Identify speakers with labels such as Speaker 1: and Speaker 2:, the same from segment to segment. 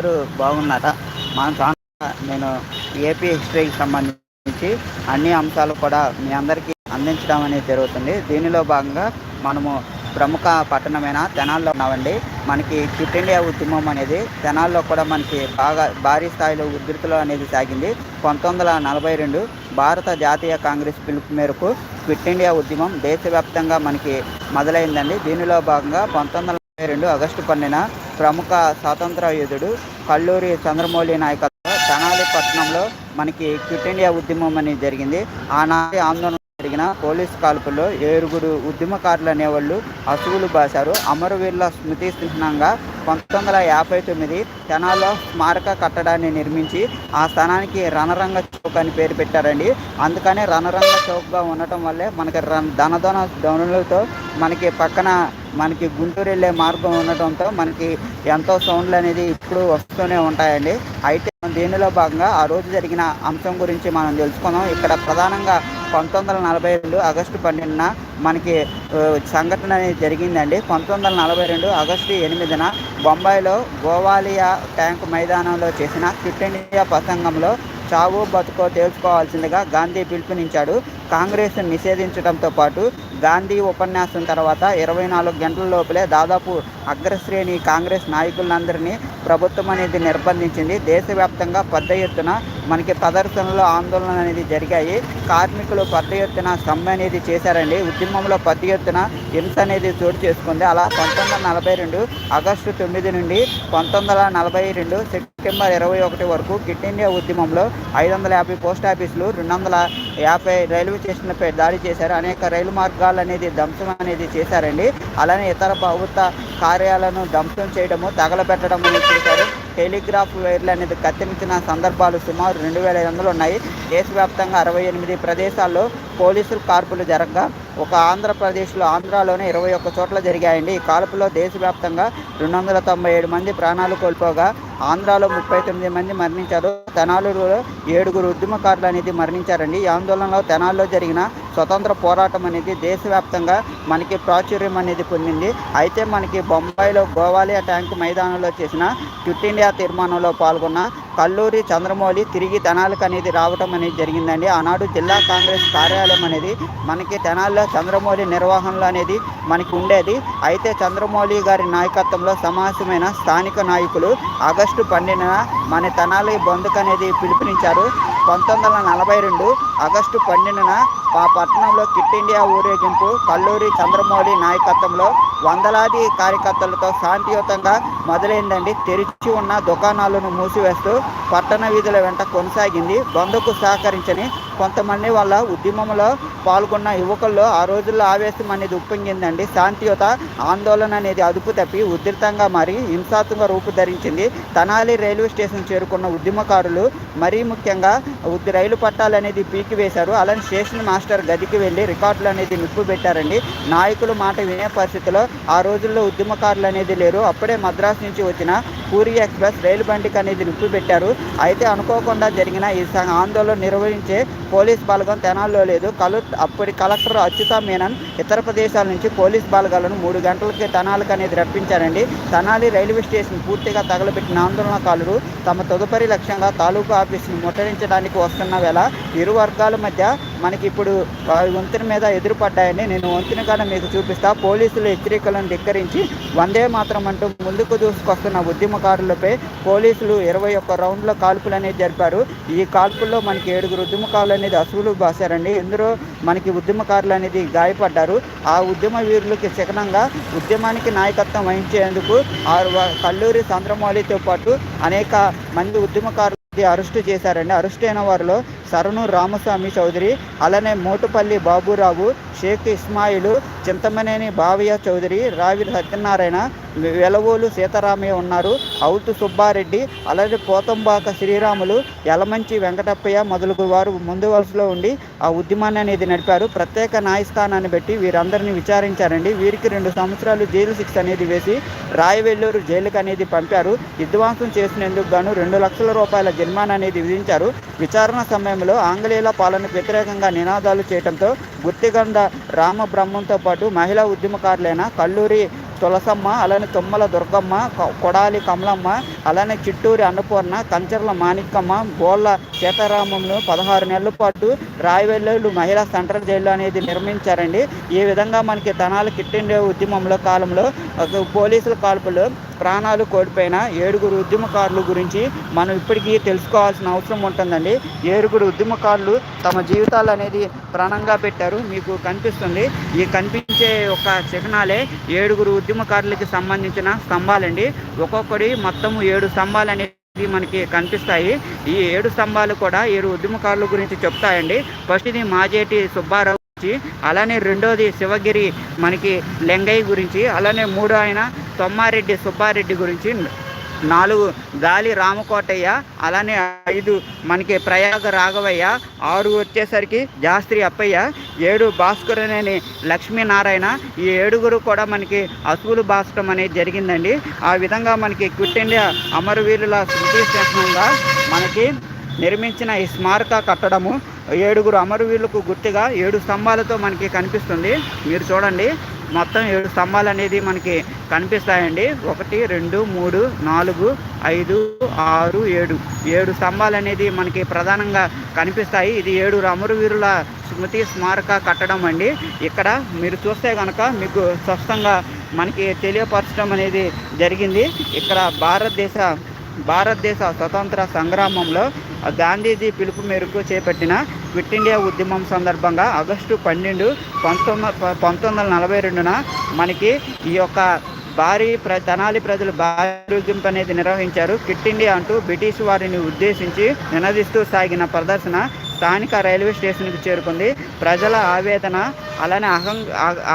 Speaker 1: అందరూ బాగున్నారా? మన ఛానల్ నేను ఏపీ హిస్టరీకి సంబంధించి అన్ని అంశాలు కూడా మీ అందరికీ అందించడం అనేది జరుగుతుంది. దీనిలో భాగంగా మనము ప్రముఖ పట్టణమైన తెనాల్లో ఉన్నామండి. మనకి క్విట్ ఇండియా ఉద్యమం అనేది తెనాల్లో కూడా మనకి బాగా భారీ స్థాయిలో ఉధృతిలో అనేది సాగింది. పంతొమ్మిది వందల నలభై రెండు భారత జాతీయ కాంగ్రెస్ పిలుపు మేరకు క్విట్ ఇండియా ఉద్యమం దేశవ్యాప్తంగా మనకి మొదలైందండి. దీనిలో భాగంగా పంతొమ్మిది రెండు ఆగస్టు పన్నెండున ప్రముఖ స్వాతంత్ర యోధుడు కల్లూరి చంద్రమౌళి నాయకత్వ తెనాలి పట్టణంలో మనకి క్విట్ ఇండియా ఉద్యమం అనేది జరిగింది. ఆనాటి ఆందోళన జరిగిన పోలీస్ కాల్పుల్లో ఏరుగురు ఉద్యమకారులు అనేవాళ్ళు అసువులు బాశారు. అమరవీరుల స్మృతి చిహ్నంగా పంతొమ్మిది వందల యాభై తొమ్మిది తెనాల్లో స్మారక కట్టడాన్ని నిర్మించి ఆ స్థానానికి రణరంగ చౌక్ అని పేరు పెట్టారండి. అందుకనే రణరంగ చౌక్గా ఉండటం వల్లే మనకి రన్ ధనధన ధనులతో మనకి పక్కన మనకి గుంటూరు వెళ్ళే మార్గం ఉండటంతో మనకి ఎంతో సౌండ్లు అనేది ఇప్పుడు వస్తూనే ఉంటాయండి. అయితే దీనిలో భాగంగా ఆ రోజు జరిగిన అంశం గురించి మనం తెలుసుకుందాం. ఇక్కడ ప్రధానంగా పంతొమ్మిది వందల నలభై రెండు ఆగస్టు పన్నెండున మనకి సంఘటన అనేది జరిగిందండి. పంతొమ్మిది వందల నలభై రెండు ఆగస్టు ఎనిమిదిన బొంబాయిలో గోవాలియా ట్యాంక్ మైదానంలో చేసిన క్విట్ ఇండియా ప్రసంగంలో చావు బతుకో తేల్చుకోవాల్సిందిగా గాంధీ పిలుపునిచ్చాడు. కాంగ్రెస్ నిషేధించడంతో పాటు గాంధీ ఉపన్యాసం తర్వాత ఇరవై నాలుగు గంటల లోపలే దాదాపు అగ్రశ్రేణి కాంగ్రెస్ నాయకులందరినీ ప్రభుత్వం అనేది నిర్బంధించింది. దేశవ్యాప్తంగా పెద్ద ఎత్తున మనకి ప్రదర్శనలు ఆందోళన అనేది జరిగాయి. కార్మికులు పెద్ద ఎత్తున సమ్మె అనేది చేశారండి. ఉద్యమంలో పెద్ద ఎత్తున హింస అనేది చోటు చేసుకుంది. అలా పంతొమ్మిది వందల నలభై రెండు ఆగస్టు తొమ్మిది నుండి పంతొమ్మిది వందల నలభై రెండు సెప్టెంబర్ ఇరవై ఒకటి వరకు కిట్ ఇండియా ఉద్యమంలో ఐదు వందల యాభై పోస్ట్ ఆఫీసులు రెండు వందల యాభై రైల్వే స్టేషన్లపై దాడి చేశారు. అనేక రైలు మార్గాలు అనేది ధ్వంసం అనేది చేశారండి. అలానే ఇతర ప్రభుత్వ కార్యాలను ధ్వంసం చేయడము తగలబెట్టడం అనేది చేశారు. టెలిగ్రాఫ్ వైర్లు అనేది కత్తిరించిన సందర్భాలు సుమారు రెండు వేల ఐదు వందలు ఉన్నాయి. దేశవ్యాప్తంగా అరవై ఎనిమిది ప్రదేశాల్లో పోలీసులు కాల్పులు జరగగా ఒక ఆంధ్రప్రదేశ్లో ఆంధ్రాలోనే ఇరవై ఒక్క చోట్ల జరిగాయండి. ఈ కాల్పులో దేశవ్యాప్తంగా రెండు వందల తొంభై ఏడు మంది ప్రాణాలు కోల్పోగా ఆంధ్రాలో ముప్పై తొమ్మిది మంది మరణించారు. తెనాలిలో ఏడుగురు ఉద్యమకారులు అనేది మరణించారండి. ఈ ఆందోళనలో తెనాల్లో జరిగిన స్వతంత్ర పోరాటం అనేది దేశవ్యాప్తంగా మనకి ప్రాచుర్యం అనేది పొందింది. అయితే మనకి బొంబాయిలో గోవాలియా ట్యాంక్ మైదానంలో చేసిన క్విట్ ఇండియా తీర్మానంలో పాల్గొన్న కల్లూరి చంద్రమౌళి తిరిగి తెనాలకు అనేది రావటం అనేది జరిగిందండి. ఆనాడు జిల్లా కాంగ్రెస్ కార్యాలయం అనేది మనకి తెనాల్లో చంద్రమౌళి నిర్వహణలో అనేది మనకి ఉండేది. అయితే చంద్రమౌళి గారి నాయకత్వంలో సమావేశమైన స్థానిక నాయకులు ఆగస్టు పన్నెండున మన తెనాలి బంధుకు అనేది పిలుపునిచ్చారు. పంతొమ్మిది వందల నలభై రెండు ఆగస్టు పన్నెండున ఆ పట్టణంలో కిట్ ఇండియా ఊరేగింపు కల్లూరి చంద్రమౌళి నాయకత్వంలో వందలాది కార్యకర్తలతో శాంతియుతంగా మొదలైందండి. తెరిచి ఉన్న దుకాణాలను మూసివేస్తూ పట్టణ వీధుల వెంట కొనసాగింది. బంద్కు సహకరించని కొంతమంది వాళ్ళ ఉద్యమంలో పాల్గొన్న యువకుల్లో ఆ రోజుల్లో ఆవేశం అనేది ఉప్పొంగిందండి. శాంతియుత ఆందోళన అనేది అదుపు తప్పి ఉధృతంగా మారి హింసాత్మక రూపుధరించింది తెనాలి రైల్వే స్టేషన్ చేరుకున్న ఉద్యమకారులు మరీ ముఖ్యంగా రైలు పట్టాలు అనేది పీకివేశారు అలానే స్టేషన్ మాస్టర్ గదికి వెళ్ళి రికార్డులు అనేది నిప్పు పెట్టారండి. నాయకులు మాట వినే పరిస్థితిలో ఆ రోజుల్లో ఉద్యమకారులు అనేది లేరు. అప్పుడే మద్రాసు నుంచి వచ్చిన పూరి ఎక్స్ప్రెస్ రైలు బండికి అనేది నిప్పు పెట్టారు. అయితే అనుకోకుండా జరిగిన ఈ ఆందోళన నిర్వహించే పోలీస్ బలగం తెనాల్లో లేదు. కలు అప్పటి కలెక్టర్ అచ్యుత మీనన్ ఇతర ప్రదేశాల నుంచి పోలీస్ బలగాలను మూడు గంటలకి తెనాలకు అనేది రప్పించారండి. తెనాలి రైల్వే స్టేషన్ పూర్తిగా తగలబెట్టిన ఆందోళనకారులు తమ తదుపరి లక్ష్యంగా తాలూకా ఆఫీసును ముట్టడించడానికి వస్తున్న వేళ ఇరు వర్గాల మధ్య మనకి ఇప్పుడు ఆ, వంతెన మీద ఎదురుపడ్డాయని నేను వంతెన కాడ మీకు చూపిస్తా. పోలీసులు హెచ్చరికలను ధిక్కరించి వందే మాత్రం అంటూ ముందుకు దూసుకొస్తున్న ఉద్యమకారులపై పోలీసులు ఇరవై ఒక్క రౌండ్ల కాల్పులు అనేది జరిపారు. ఈ కాల్పుల్లో మనకి ఏడుగురు ఉద్యమకారులు అనేది అసువులు బాసారండి ఇందులో మనకి ఉద్యమకారులు అనేది గాయపడ్డారు. ఆ ఉద్యమ వీరులకి శకనంగా ఉద్యమానికి నాయకత్వం వహించేందుకు ఆ కల్లూరి చంద్రమౌళితో పాటు అనేక మంది ఉద్యమకారులు అరెస్టు చేశారండి. అరెస్ట్ అయిన వారిలో సరణు రామస్వామి చౌదరి అలానే మోటుపల్లి బాబురావు షేక్ ఇస్మాయిలు చింతమనేని బావయ్య చౌదరి రావి సత్యనారాయణ వెలవోలు సీతారామయ్య ఉన్నారు. అవుతు సుబ్బారెడ్డి అలాగే పోతంబాక శ్రీరాములు యలమంచి వెంకటప్పయ్య మొదలగు వారు ముందు వరుసలో ఉండి ఆ ఉద్యమాన్ని అనేది నడిపారు. ప్రత్యేక న్యాయస్థానాన్ని బట్టి వీరందరినీ విచారించారండి. వీరికి రెండు సంవత్సరాలు జైలు శిక్ష అనేది వేసి రాయవెల్లూరు జైలుకు అనేది పంపారు. విధ్వంసం చేసినందుకు గాను రెండు లక్షల రూపాయల జరిమానా అనేది విధించారు. విచారణ సమయంలో ఆంగ్లేయుల పాలనకు వ్యతిరేకంగా నినాదాలు చేయడంతో భక్తిగండ రామ బ్రహ్మంతో పాటు మహిళా ఉద్యమకారులైన కల్లూరి తులసమ్మ అలానే తుమ్మల దుర్గమ్మ కొడాలి కమలమ్మ అలానే చిట్టూరి అన్నపూర్ణ కంచర్ల మాణిక్కమ్మ బోళ్ళ సీతారామంను పదహారు నెలల పాటు రాయవెల్లూరు మహిళా సెంట్రల్ జైలు అనేది నిర్మించారండి. ఈ విధంగా మనకి తనాలు కిట్టిండే ఉద్యమంలో కాలంలో పోలీసుల కాల్పులు ప్రాణాలు కోల్పోయిన ఏడుగురు ఉద్యమకారుల గురించి మనం ఇప్పటికీ తెలుసుకోవాల్సిన అవసరం ఉంటుందండి. ఏడుగురు ఉద్యమకారులు తమ జీవితాలు అనేది ప్రాణంగా పెట్టారు. మీకు కనిపిస్తుంది. ఈ కనిపించే ఒక చిహ్నాలే ఏడుగురు ఉద్యమకారులకి సంబంధించిన స్తంభాలండి. ఒక్కొక్కటి మొత్తం ఏడు స్తంభాలు అనేది మనకి కనిపిస్తాయి. ఈ ఏడు స్తంభాలు కూడా ఏడు ఉద్యమకారుల గురించి చెప్తాయండి. ఫస్ట్ ఇది మాజేటి సుబ్బారావు గురించి అలానే రెండోది శివగిరి మనకి లెంగయ్య గురించి అలానే మూడో ఆయన తొమ్మారెడ్డి సుబ్బారెడ్డి గురించి నాలుగు గాలి రామకోటయ్య అలానే ఐదు మనకి ప్రయాగ రాఘవయ్య ఆరు వచ్చేసరికి జాస్త్రి అప్పయ్య ఏడు భాస్కరనేని లక్ష్మీనారాయణ ఈ ఏడుగురు కూడా మనకి అసువులు భాస్కరం అనేది జరిగిందండి. ఆ విధంగా మనకి క్విట్ ఇండియా అమరవీరుల స్మృతి చిహ్నంగా మనకి నిర్మించిన ఈ స్మారక కట్టడము ఏడుగురు అమరవీరులకు గుర్తుగా ఏడు స్తంభాలతో మనకి కనిపిస్తుంది. మీరు చూడండి మొత్తం ఏడు స్తంభాలు అనేది మనకి కనిపిస్తాయండి. ఒకటి రెండు మూడు నాలుగు ఐదు ఆరు ఏడు. ఏడు స్తంభాలు అనేది మనకి ప్రధానంగా కనిపిస్తాయి. ఇది ఏడు అమరవీరుల స్మృతి స్మారక కట్టడం అండి. ఇక్కడ మీరు చూస్తే కనుక మీకు స్పష్టంగా మనకి తెలియపరచడం అనేది జరిగింది. ఇక్కడ భారతదేశ భారతదేశ స్వతంత్ర సంగ్రామంలో గాంధీజీ పిలుపు మేరకు చేపట్టిన క్విట్ ఇండియా ఉద్యమం సందర్భంగా ఆగస్టు పన్నెండు పంతొమ్మిది పంతొమ్మిది వందల నలభై రెండున మనకి ఈ యొక్క భారీ ప్ర తెనాలి ప్రజలు భారీ అనేది నిర్వహించారు. క్విట్ ఇండియా అంటూ బ్రిటిష్ వారిని ఉద్దేశించి నినదిస్తూ సాగిన ప్రదర్శన స్థానిక రైల్వే స్టేషన్కు చేరుకుంది. ప్రజల ఆవేదన అలానే అహం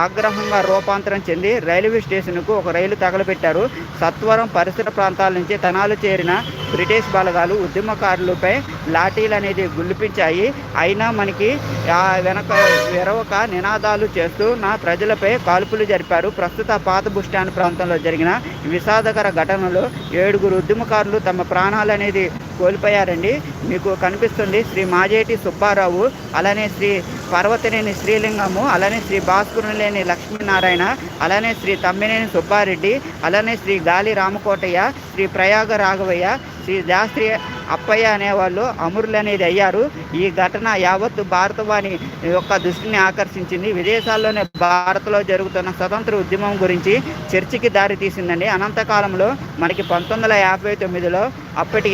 Speaker 1: ఆగ్రహంగా రూపాంతరం చెంది రైల్వే స్టేషన్కు ఒక రైలు తగలబెట్టారు. సత్వరం పరిసర ప్రాంతాల నుంచి తనాలు చేరిన బ్రిటిష్ బలగాలు ఉద్యమకారులపై లాఠీలు అనేది గుల్లిపించాయి. అయినా మనకి ఆ వెనక వెరవక నినాదాలు చేస్తూ నా ప్రజలపై కాల్పులు జరిపారు. ప్రస్తుత పాత బుస్టాండ్ ప్రాంతంలో జరిగిన విషాదకర ఘటనలో ఏడుగురు ఉద్యమకారులు తమ ప్రాణాలు అనేది కోల్పోయారండి. మీకు కనిపిస్తుంది శ్రీ మాజేటి సుబ్బారావు అలానే శ్రీ పర్వతనేని శ్రీలింగము అలానే శ్రీ భాస్కరులేని లక్ష్మీనారాయణ అలానే శ్రీ తమ్మినేని సుబ్బారెడ్డి అలానే శ్రీ గాలి రామకోటయ్య శ్రీ ప్రయాగ రాఘవయ్య శ్రీ శాస్త్రి అప్పయ్య అనేవాళ్ళు అమరులు అనేది అయ్యారు. ఈ ఘటన యావత్తు భారతవాణి యొక్క దృష్టిని ఆకర్షించింది. విదేశాల్లోనే భారత్లో జరుగుతున్న స్వతంత్ర ఉద్యమం గురించి చర్చకి దారి తీసిందండి. అనంతకాలంలో మనకి పంతొమ్మిది వందల యాభై తొమ్మిదిలో అప్పటి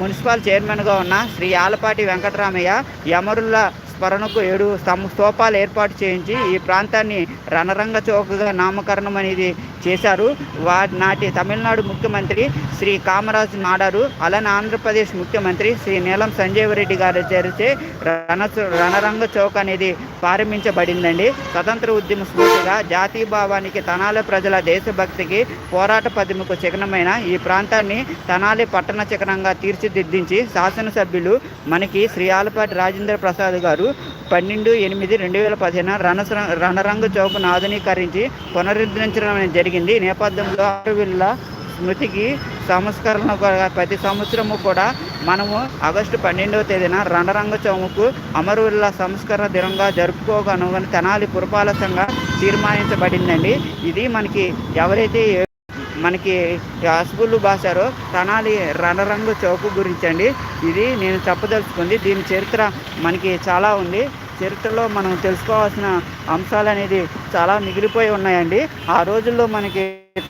Speaker 1: మున్సిపల్ చైర్మన్గా ఉన్న శ్రీ ఆలపాటి వెంకటరామయ్య యమరుల స్మరణకు ఏడు స్తూపాలు ఏర్పాటు చేయించి ఈ ప్రాంతాన్ని రణరంగ చౌకగా నామకరణం అనేది చేశారు. వా నాటి తమిళనాడు ముఖ్యమంత్రి శ్రీ కామరాజు నాడారు. అలానే ఆంధ్రప్రదేశ్ ముఖ్యమంత్రి శ్రీ నీలం సంజీవ రెడ్డి గారు చేరిచే రణ రణరంగ చౌక్ అనేది ప్రారంభించబడిందండి. స్వతంత్ర ఉద్యమ స్ఫూర్తిగా జాతీయ భావానికి తనాలి ప్రజల దేశభక్తికి పోరాట పదిమకు చిహ్నమైన ఈ ప్రాంతాన్ని తనాలి పట్టణ చిహ్నంగా తీర్చిదిద్దించి శాసనసభ్యులు మనకి శ్రీ ఆలపాటి రాజేంద్ర ప్రసాద్ గారు పన్నెండు ఎనిమిది రెండు వేల పదిహేను రణ రణరంగ చౌక్ను ఆధునీకరించి పునరుద్ధరించడం జరిగింది. ఈ నేపథ్యంలో ఆరువిల్ల స్మృతికి సంస్కరణ ప్రతి సంవత్సరము కూడా మనము ఆగస్టు పన్నెండవ తేదీన రణరంగ చౌముకు అమరువుల సంస్కరణ దినంగా జరుపుకోగనుగని తెనాలి పురపాలక తీర్మానించబడిందండి. ఇది మనకి ఎవరైతే మనకి హస్బుల్ భాషారో తెనాలి రణరంగు చౌకు గురించి అండి ఇది నేను చెప్పదలుచుకుంది. దీని చరిత్ర మనకి చాలా ఉంది. చరిత్రలో మనం తెలుసుకోవాల్సిన అంశాలు అనేది చాలా మిగిలిపోయి ఉన్నాయండి. ఆ రోజుల్లో మనకి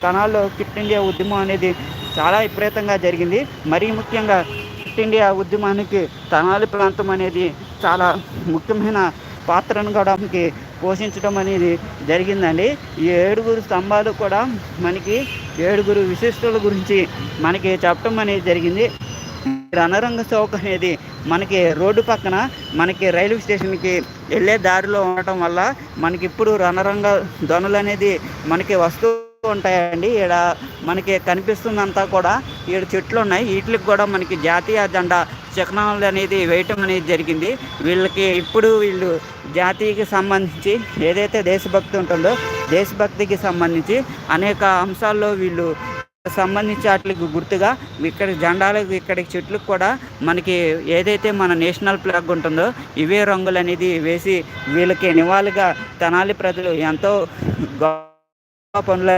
Speaker 1: కణాల్లో కిట్ ఇండియా ఉద్యమం అనేది చాలా విపరీతంగా జరిగింది. మరీ ముఖ్యంగా క్విట్ ఇండియా ఉద్యమానికి తనాలి ప్రాంతం అనేది చాలా ముఖ్యమైన పాత్రను కూడా మనకి పోషించడం అనేది జరిగిందండి. ఈ ఏడుగురు స్తంభాలు కూడా మనకి ఏడుగురు విశిష్టుల గురించి మనకి చెప్పడం అనేది జరిగింది. రణరంగ చౌక్ అనేది మనకి రోడ్డు పక్కన మనకి రైల్వే స్టేషన్కి వెళ్ళే దారిలో ఉండటం వల్ల మనకి ఇప్పుడు రణరంగ ధ్వనులు అనేది మనకి వస్తూ ఉంటాయండి. ఇక్కడ మనకి కనిపిస్తుందంతా కూడా ఈడ చెట్లు ఉన్నాయి వీటికి కూడా మనకి జాతీయ జెండా చిహ్నాలు అనేది వేయటం అనేది జరిగింది. వీళ్ళకి ఇప్పుడు వీళ్ళు జాతీయకి సంబంధించి ఏదైతే దేశభక్తి ఉంటుందో దేశభక్తికి సంబంధించి అనేక అంశాల్లో వీళ్ళు సంబంధించి వాటికి గుర్తుగా ఇక్కడ జెండాలకు ఇక్కడికి చెట్లకు కూడా మనకి ఏదైతే మన నేషనల్ ఫ్లాగ్ ఉంటుందో ఇవే రంగులు అనేది వేసి వీళ్ళకి నివాళిగా తెనాలి ప్రజలు ఎంతో గొప్ప పనులు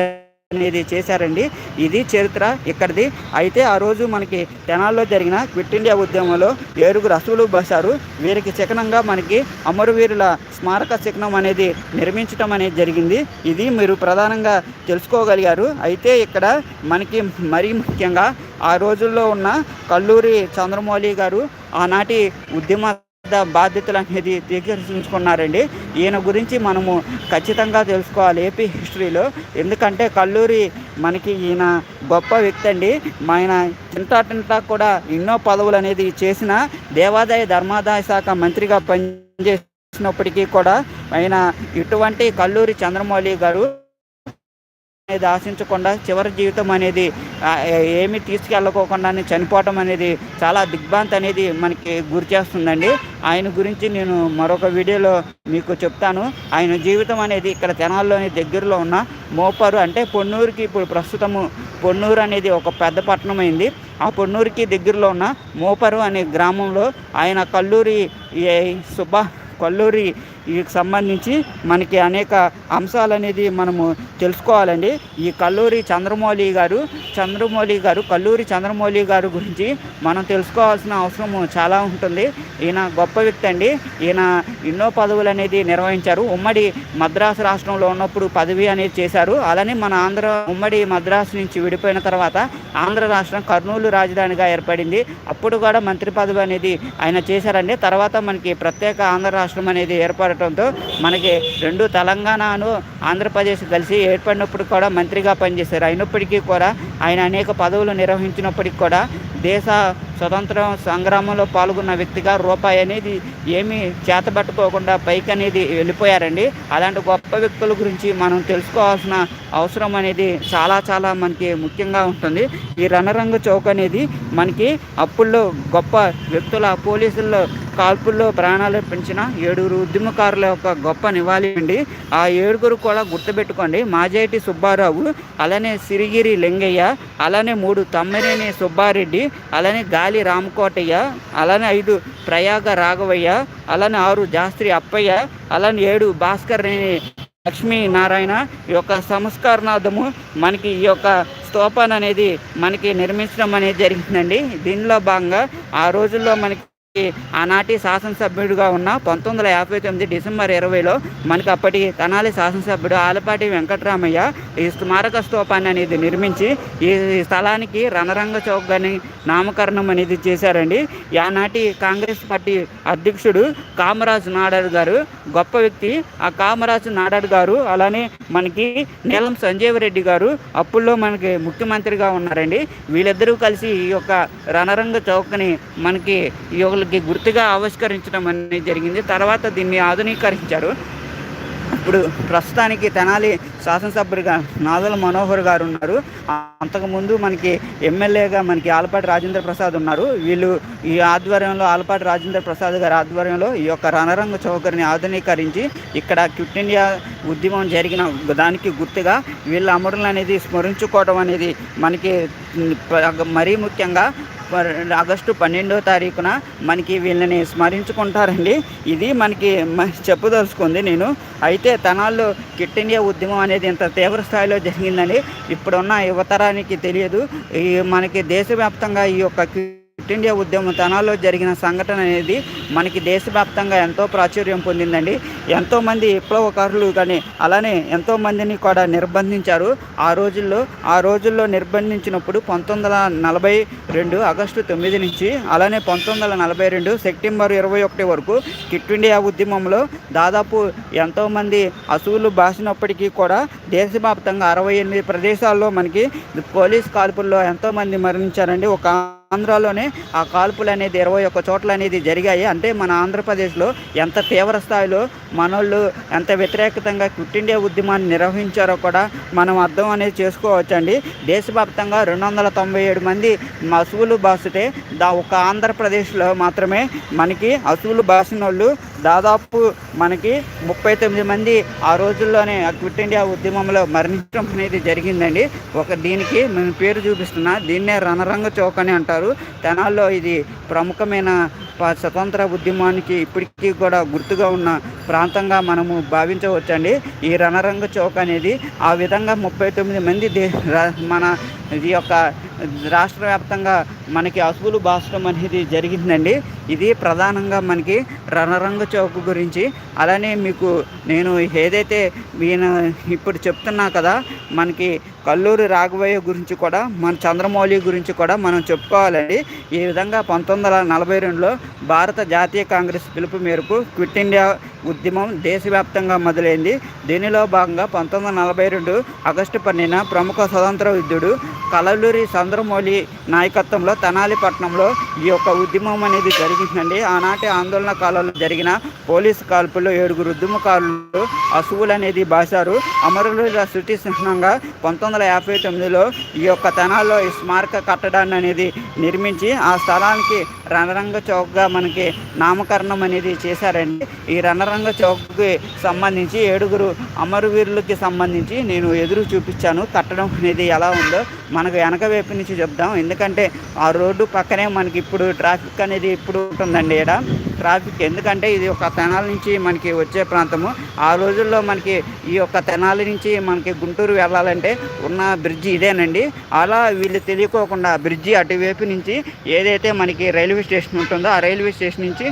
Speaker 1: అనేది చేశారండి. ఇది చరిత్ర ఇక్కడిది. అయితే ఆ రోజు మనకి తెనాల్లో జరిగిన క్విట్ ఇండియా ఉద్యమంలో ఏరుగురు అసువులు బసారు. వీరికి చిహ్నంగా మనకి అమరవీరుల స్మారక చిహ్నం అనేది నిర్మించడం అనేది జరిగింది. ఇది మీరు ప్రధానంగా తెలుసుకోగలిగారు. అయితే ఇక్కడ మనకి మరీ ముఖ్యంగా ఆ రోజుల్లో ఉన్న కల్లూరి చంద్రమౌళి గారు ఆనాటి ఉద్యమ పెద్ద బాధ్యతలు అనేది స్వీకరించుకున్నారండి ఈయన గురించి మనము ఖచ్చితంగా తెలుసుకోవాలి ఏపీ హిస్టరీలో. ఎందుకంటే కల్లూరి మనకి ఈయన గొప్ప వ్యక్తి అండి. ఆయన చింతాటింటా కూడా ఎన్నో పదవులు అనేది చేసిన దేవాదాయ ధర్మాదాయ శాఖ మంత్రిగా పనిచేసినప్పటికీ కూడా ఆయన ఇటువంటి కల్లూరి చంద్రమౌళి గారు అనేది ఆశించకుండా చివరి జీవితం అనేది ఏమి తీసుకెళ్ళకోకుండా చనిపోవటం అనేది చాలా దిగ్భ్రాంతి అనేది మనకి గురి చేస్తుందండి. ఆయన గురించి నేను మరొక వీడియోలో మీకు చెప్తాను. ఆయన జీవితం అనేది ఇక్కడ తెనాల్లోని దగ్గరలో ఉన్న మోపారు అంటే పొన్నూరుకి ఇప్పుడు ప్రస్తుతము పొన్నూరు అనేది ఒక పెద్ద పట్టణం అయింది ఆ పొన్నూరుకి దగ్గరలో ఉన్న మోపరు అనే గ్రామంలో ఆయన కల్లూరి సుబ్బ కల్లూరి సంబంధించి మనకి అనేక అంశాలు అనేది మనము తెలుసుకోవాలండి. ఈ కల్లూరి చంద్రమౌళి గారు చంద్రమౌళి గారు కల్లూరి చంద్రమౌళి గారు గురించి మనం తెలుసుకోవాల్సిన అవసరం చాలా ఉంటుంది. ఈయన గొప్ప వ్యక్తి అండి. ఈయన ఎన్నో పదవులు అనేది నిర్వహించారు. ఉమ్మడి మద్రాసు రాష్ట్రంలో ఉన్నప్పుడు పదవి అనేది చేశారు. అలానే మన ఆంధ్ర ఉమ్మడి మద్రాసు నుంచి విడిపోయిన తర్వాత ఆంధ్ర రాష్ట్రం కర్నూలు రాజధానిగా ఏర్పడింది. అప్పుడు కూడా మంత్రి పదవి అనేది ఆయన చేశారండి. తర్వాత మనకి ప్రత్యేక ఆంధ్ర రాష్ట్రం అనేది ఏర్పడటంతో మనకి రెండు తెలంగాణను ఆంధ్రప్రదేశ్ కలిసి ఏర్పడినప్పుడు కూడా మంత్రిగా పనిచేశారు. అయినప్పటికీ కూడా ఆయన అనేక పదవులు నిర్వహించినప్పటికీ కూడా దేశ స్వతంత్ర సంగ్రామంలో పాల్గొన్న వ్యక్తిగా రూపాయి అనేది ఏమీ చేతబట్టుకోకుండా పైకి అనేది వెళ్ళిపోయారండి. అలాంటి గొప్ప వ్యక్తుల గురించి మనం తెలుసుకోవాల్సిన అవసరం అనేది చాలా చాలా మనకి ముఖ్యంగా ఉంటుంది. ఈ రణరంగ చౌక్ అనేది మనకి అప్పుల్లో గొప్ప వ్యక్తుల పోలీసుల్లో కాల్పుల్లో ప్రాణాలు పెంచిన ఏడుగురు ఉద్యమకారుల యొక్క గొప్ప నివాళి అండి. ఆ ఏడుగురు కూడా గుర్తుపెట్టుకోండి. మాజేటి సుబ్బారావు అలానే సిరిగిరి లింగయ్య అలానే మూడు తమ్మినేని సుబ్బారెడ్డి అలానే గాలి రామకోటయ్య అలానే ఐదు ప్రయాగ రాఘవయ్య అలానే ఆరు జాస్త్రి అప్పయ్య అలానే ఏడు భాస్కర్ లక్ష్మీ నారాయణ. ఈ యొక్క సంస్కరణార్థము మనకి ఈ యొక్క స్తూపాన్ని అనేది మనకి నిర్మించడం అనేది జరిగిందండి. దీనిలో భాగంగా ఆ రోజుల్లో మనకి ఆనాటి శాసనసభ్యుడిగా ఉన్న పంతొమ్మిది వందల యాభై తొమ్మిది డిసెంబర్ ఇరవైలో మనకి అప్పటి తనాలి శాసనసభ్యుడు ఆలపాటి వెంకటరామయ్య ఈ స్మారక స్తూపాన్ని అనేది నిర్మించి ఈ స్థలానికి రణరంగ చౌక్ అని నామకరణం అనేది చేశారండి. ఆనాటి కాంగ్రెస్ పార్టీ అధ్యక్షుడు కామరాజు నాడారు గారు గొప్ప వ్యక్తి. ఆ కామరాజు నాడారు గారు అలానే మనకి నీలం సంజీవ రెడ్డి గారు అప్పుల్లో మనకి ముఖ్యమంత్రిగా ఉన్నారండి. వీళ్ళిద్దరూ కలిసి ఈ యొక్క రణరంగ చౌక్ని మనకి ఈ వాళ్ళకి గుర్తుగా ఆవిష్కరించడం అనేది జరిగింది. తర్వాత దీన్ని ఆధునీకరించారు. ఇప్పుడు ప్రస్తుతానికి తెనాలి శాసనసభ్యుడిగా నాదల మనోహర్ గారు ఉన్నారు. అంతకుముందు మనకి ఎమ్మెల్యేగా మనకి ఆలపాటి రాజేంద్ర ప్రసాద్ ఉన్నారు. వీళ్ళు ఈ ఆధ్వర్యంలో ఆలపాటి రాజేంద్ర ప్రసాద్ గారి ఆధ్వర్యంలో ఈ యొక్క రణరంగ చౌకరిని ఆధునీకరించి ఇక్కడ క్విట్ ఇండియా ఉద్యమం జరిగిన దానికి గుర్తుగా వీళ్ళ అమరులు అనేది స్మరించుకోవడం అనేది మనకి మరీ ముఖ్యంగా ఆగస్టు పన్నెండో తారీఖున మనకి వీళ్ళని స్మరించుకుంటారండి. ఇది మనకి చెప్పదలుచుకుంది నేను. అయితే తనాల్లో కిట్ ఇండియా ఉద్యమం అనేది ఇంత తీవ్ర స్థాయిలో జరిగిందని ఇప్పుడున్న యువతరానికి తెలియదు. ఈ మనకి దేశవ్యాప్తంగా ఈ యొక్క క్విట్ ఇండియా ఉద్యమం తనాల్లో జరిగిన సంఘటన అనేది మనకి దేశవ్యాప్తంగా ఎంతో ప్రాచుర్యం పొందిందండి. ఎంతోమంది విప్లవకారులు కానీ అలానే ఎంతోమందిని కూడా నిర్బంధించారు. ఆ రోజుల్లో ఆ రోజుల్లో నిర్బంధించినప్పుడు పంతొమ్మిది వందల నలభై రెండు ఆగస్టు తొమ్మిది నుంచి అలానే పంతొమ్మిది వందల నలభై రెండు సెప్టెంబర్ ఇరవై ఒకటి వరకు కిట్ ఇండియా ఉద్యమంలో దాదాపు ఎంతోమంది అసువులు బాసినప్పటికీ కూడా దేశవ్యాప్తంగా అరవై ఎనిమిది ప్రదేశాల్లో మనకి పోలీస్ కాల్పుల్లో ఎంతోమంది మరణించారండి. ఒక ఆంధ్రాలోనే ఆ కాల్పులు అనేది ఇరవై ఒక్క చోట్ల అనేది జరిగాయి. అంటే మన ఆంధ్రప్రదేశ్లో ఎంత తీవ్ర స్థాయిలో మనోళ్ళు ఎంత వ్యతిరేకతంగా క్విట్ ఇండియా ఉద్యమాన్ని నిర్వహించారో కూడా మనం అర్థం అనేది చేసుకోవచ్చండి. దేశవ్యాప్తంగా రెండు వందల తొంభై ఏడు మంది అసువులు బాసితే దా ఒక ఆంధ్రప్రదేశ్లో మాత్రమే మనకి అసువులు బాసిన వాళ్ళు దాదాపు మనకి ముప్పై తొమ్మిది మంది ఆ రోజుల్లోనే క్విట్ ఇండియా ఉద్యమంలో మరణించడం అనేది జరిగిందండి. ఒక దీనికి మేము పేరు చూపిస్తున్నా దీన్నే రణరంగ చౌక్ అని అంటారు. తెనాల్లో ఇది ప్రముఖమైన స్వతంత్ర ఉద్యమానికి ఇప్పటికీ కూడా గుర్తుగా ఉన్న ప్రాంతంగా మనము భావించవచ్చండి. ఈ రణరంగ చౌక్ అనేది ఆ విధంగా ముప్పై తొమ్మిది మంది దే రా- మన ఇది యొక్క రాష్ట్ర వ్యాప్తంగా మనకి అసువులు బాసడం అనేది జరిగిందండి. ఇది ప్రధానంగా మనకి రణరంగ చౌక్ గురించి. అలానే మీకు నేను ఏదైతే ఈయన ఇప్పుడు చెప్తున్నా కదా మనకి కల్లూరి రాఘవయ్య గురించి కూడా మన చంద్రమౌళి గురించి కూడా మనం చెప్పుకోవాలండి. ఈ విధంగా పంతొమ్మిది వందల నలభై రెండులో భారత జాతీయ కాంగ్రెస్ పిలుపు మేరకు క్విట్ ఇండియా ఉద్యమం దేశవ్యాప్తంగా మొదలైంది. దీనిలో భాగంగా పంతొమ్మిది వందల నలభై రెండు ఆగస్టు పన్నెండున ప్రముఖ స్వతంత్ర యుద్ధుడు కలలూరి చంద్రమౌళి నాయకత్వంలో తెనాలిపట్నంలో ఈ యొక్క ఉద్యమం అనేది జరిగిందండి. ఆనాటి ఆందోళన కాలంలో జరిగిన పోలీసు కాల్పుల్లో ఏడుగురు ఉద్యమకారులు అసువులు అనేది బాశారు. అమరుల శృతి చిహ్నంగా పంతొమ్మిది వందల యాభై తొమ్మిదిలో ఈ యొక్క తెనాల్లో ఈ స్మారక కట్టడాన్ని అనేది నిర్మించి ఆ స్థలానికి రణరంగ చౌక్గా మనకి నామకరణం అనేది చేశారండి. ఈ రణరంగ చౌక్కి సంబంధించి ఏడుగురు అమరవీరులకి సంబంధించి నేను ఎదురు చూపించాను. కట్టడం అనేది ఎలా ఉందో మనకు వెనక వైపు నుంచి చెప్దాం. ఎందుకంటే ఆ రోడ్డు పక్కనే మనకి ఇప్పుడు ట్రాఫిక్ అనేది ఇప్పుడు ఉంటుందండి ఇక్కడ. ట్రాఫిక్. ఎందుకంటే ఇది ఒక తెనాలి నుంచి మనకి వచ్చే ప్రాంతము. ఆ రోజుల్లో మనకి ఈ యొక్క తెనాలి నుంచి మనకి గుంటూరు వెళ్ళాలంటే ఉన్న బ్రిడ్జి ఇదేనండి. అలా వీళ్ళు తెలియకోకుండా బ్రిడ్జి అటువైపు నుంచి ఏదైతే మనకి రైల్వే స్టేషన్ ఉంటుందో ఆ రైల్వే స్టేషన్ నుంచి